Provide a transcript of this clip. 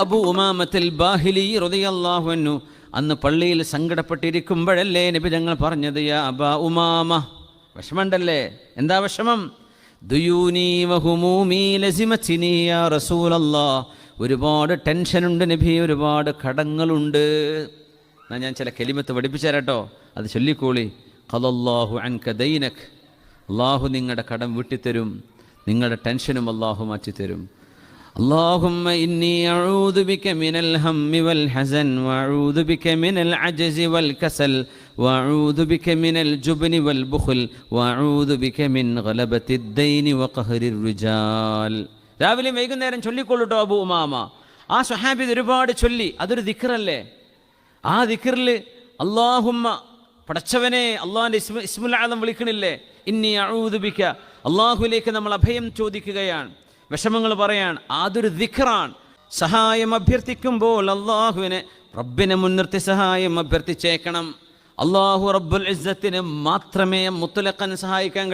അബു ഉമാമത്തിൽ ബാഹിലി അൻഹു. അന്ന് പള്ളിയിൽ സങ്കടപ്പെട്ടിരിക്കുമ്പോഴല്ലേ നബി ഞങ്ങൾ പറഞ്ഞത് യാ അബ ഉമാമ. വിഷമമുണ്ടല്ലേ? എന്താ വിഷമം? ഒരുപാട് ടെൻഷനുണ്ട് നബി ഒരുപാട് കടങ്ങളുണ്ട്. എന്നാ ഞാൻ ചില കെലിമത്ത് പഠിപ്പിച്ചേരാട്ടോ അത് ചൊല്ലിക്കോളി. ഖലല്ലാഹു അൻക ദൈനക്. അള്ളാഹു നിങ്ങളുടെ കടം വീട്ടിത്തരും. നിങ്ങളുടെ ടെൻഷനും അള്ളാഹു മാറ്റിത്തരും. اللهم إني أعوذ بك من الهم والحزن وأعوذ بك من العجز والكسل وأعوذ بك من الجبن والبخل وأعوذ بك من غلبة الدين وقهر الرجال രാവിലെ വൈകുന്നേരം ചൊല്ലിക്കൊള്ളൂട്ടോ അബു ഉമാമ ആ സ്വഹാബി ഇത് ഒരുപാട് ചൊല്ലി അതൊരു ദിക്റല്ലേ ആ ദിക്റിൽ അള്ളാഹുമ്മ പടച്ചവനെ അള്ളാഹിൻ്റെ ഇസ്മ ഇസ്മുൽ ആദം വിളിക്കണില്ലേ ഇന്നി അഴൂതുബിക്ക അള്ളാഹുലേക്ക് നമ്മൾ അഭയം ചോദിക്കുകയാണ് വിഷമങ്ങൾ പറയാൻ അതൊരു ദിഖറാണ്. സഹായം അഭ്യർത്ഥിക്കുമ്പോൾ അള്ളാഹുവിനെ റബ്ബിനെ മുൻനിർത്തി സഹായം അഭ്യർത്ഥിച്ചേക്കണം. അള്ളാഹു റബ്ബുൽ ഇസ്സത്തിന് മാത്രമേ മുത്തലക്കൻ സഹായിക്കാൻ